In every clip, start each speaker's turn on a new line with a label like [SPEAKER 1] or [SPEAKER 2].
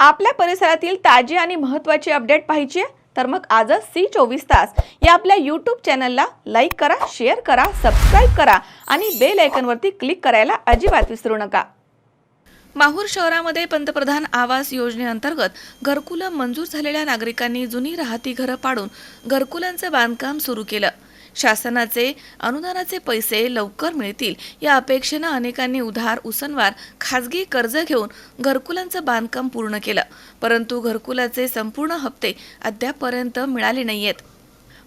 [SPEAKER 1] आपल्या परिसरातील ताजी आणि महत्त्वाची अपडेट पाहिजे तर मग आजच सी चोवीस तास या आपल्या यूट्यूब चॅनलला लाईक करा शेअर करा सबस्क्राईब करा आणि बेल आयकनवरती क्लिक करायला अजिबात विसरू नका. माहूर शहरामध्ये पंतप्रधान आवास योजनेअंतर्गत घरकुलं मंजूर झालेल्या नागरिकांनी जुनी राहती घरं पाडून घरकुलांचं बांधकाम सुरू केलं. शासनाचे अनुदानाचे पैसे लवकर मिळतील. या अपेक्षेनं अनेकांनी उधार उसनवार खाजगी कर्ज घेऊन घरकुलांचं बांधकाम पूर्ण केलं. परंतु घरकुलाचे संपूर्ण हप्ते अद्यापपर्यंत मिळाले नाहीयेत.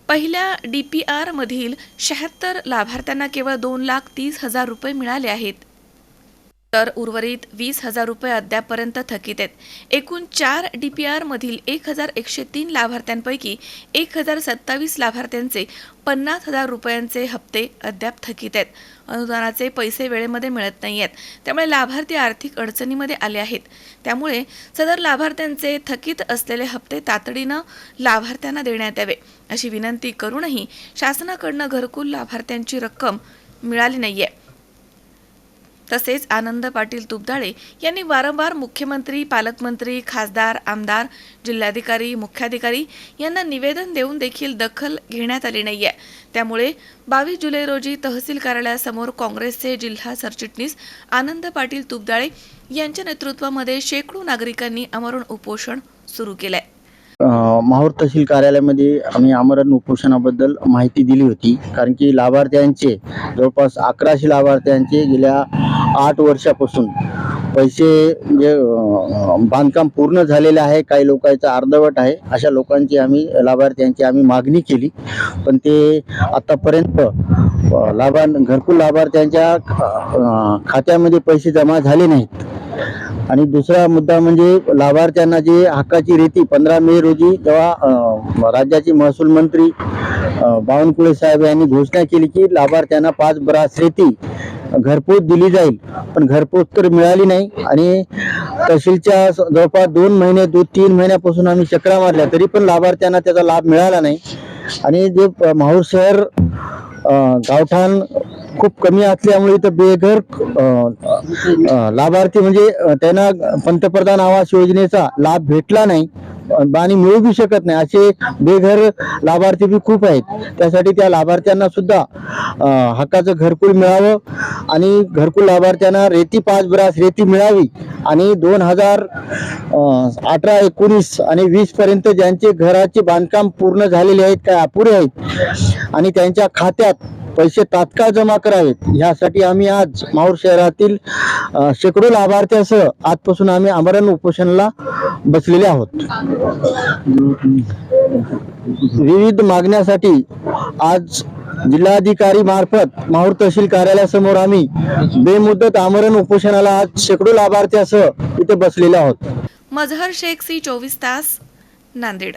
[SPEAKER 1] पहिल्या डी पी आरमधील शहात्तर लाभार्थ्यांना केवळ दोन लाख तीस हजार रुपये मिळाले आहेत. तर उर्वरित वीस हजार रुपये अद्यापपर्यंत थकीत आहेत. एकूण चार डी पी आरमधील एक हजार एकशे तीन लाभार्थ्यांपैकी एक हजार सत्तावीस लाभार्थ्यांचे पन्नास हजार रुपयांचे हप्ते अद्याप थकीत आहेत. अनुदानाचे पैसे वेळेमध्ये मिळत नाही आहेत. त्यामुळे लाभार्थी आर्थिक अडचणीमध्ये आले आहेत. त्यामुळे सदर लाभार्थ्यांचे थकीत असलेले हप्ते तातडीनं लाभार्थ्यांना देण्यात यावे. अशी विनंती करूनही शासनाकडनं घरकुल लाभार्थ्यांची रक्कम मिळाली नाही आहे तसेच आनंद पाटील तुपदाळे यांनी वारंवार मुख्यमंत्री पालकमंत्री खासदार आमदार जिल्हाधिकारी मुख्याधिकारी यांना निवेदन देऊन देखील दखल घेण्यात आली नाही आहे त्यामुळे बावीस जुलै रोजी तहसील कार्यालयासमोर काँग्रेसचे जिल्हा सरचिटणीस आनंद पाटील तुपदाळे यांच्या नेतृत्वामध्ये शेकडो नागरिकांनी आमरण उपोषण सुरू केलंय.
[SPEAKER 2] माहूर तहसील कार्यालयामध्ये आम्ही आमरण उपोषणाबद्दल माहिती दिली होती. कारण की लाभार्थ्यांचे जवळपास अकराशे लाभार्थ्यांचे गेल्या आठ वर्षापासून. पैसे म्हणजे, जे बांधकाम पूर्ण झालेलं आहे काही लोकांचं अर्धवट आहे अशा लोकांची आम्ही लाभार्थ्यांची आम्ही मागणी केली. पण ते आतापर्यंत अ, घरकुल लाभार्थ्यांच्या खात्यामध्ये पैसे जमा झाले नाहीत. आणि दुसरा मुद्दा म्हणजे लाभार्थ्यांना जे हक्काची रेती पंधरा मे रोजी जेव्हा राज्याचे महसूल मंत्री बावनकुळे साहेब यांनी घोषणा केली की लाभार्थ्यांना पाच ब्रास रेती घरपोच दिली जाईल. पण घरपोच तर मिळाली नाही आणि तहसीलच्या जवळपास दोन महिने दोन तीन महिन्यापासून आम्ही चक्रा मारल्या तरी पण लाभार्थ्यांना त्याचा लाभ मिळाला नाही. आणि जे माहूर शहर गावठाण खूप कमी असल्यामुळे इथं बेघर लाभार्थी म्हणजे त्यांना पंतप्रधान आवास योजनेचा लाभ भेटला नाही. पाणी मिळू बी शकत नाही. असे बेघर लाभार्थी बी खूप आहेत. त्यासाठी त्या लाभार्थ्यांना सुद्धा हक्काचं घरकुल मिळावं आणि घरकुल लाभार्थ्यांना रेती पाच ब्रास रेती मिळावी आणि दोन हजार अठरा एकोणीस आणि वीस पर्यंत ज्यांचे घराचे बांधकाम पूर्ण झालेले आहेत काय अपुरे आहेत आणि त्यांच्या खात्यात पैसे तात्काळ जमा करावेत. यासाठी आम्ही आज माहूर शहरातील शेकडो लाभार्थ्यासह आजपासून आम्ही आमरण उपोषणाला बसलेले आहोत. विविध मागण्यासाठी आज जिल्हाधिकारी मार्फत माहूर तहसील कार्यालयासमोर आम्ही बेमुदत आमरण उपोषणाला आज शेकडो लाभार्थ्यासह इथे बसलेले आहोत.
[SPEAKER 1] मजहर शेख सी चोवीस तास नांदेड.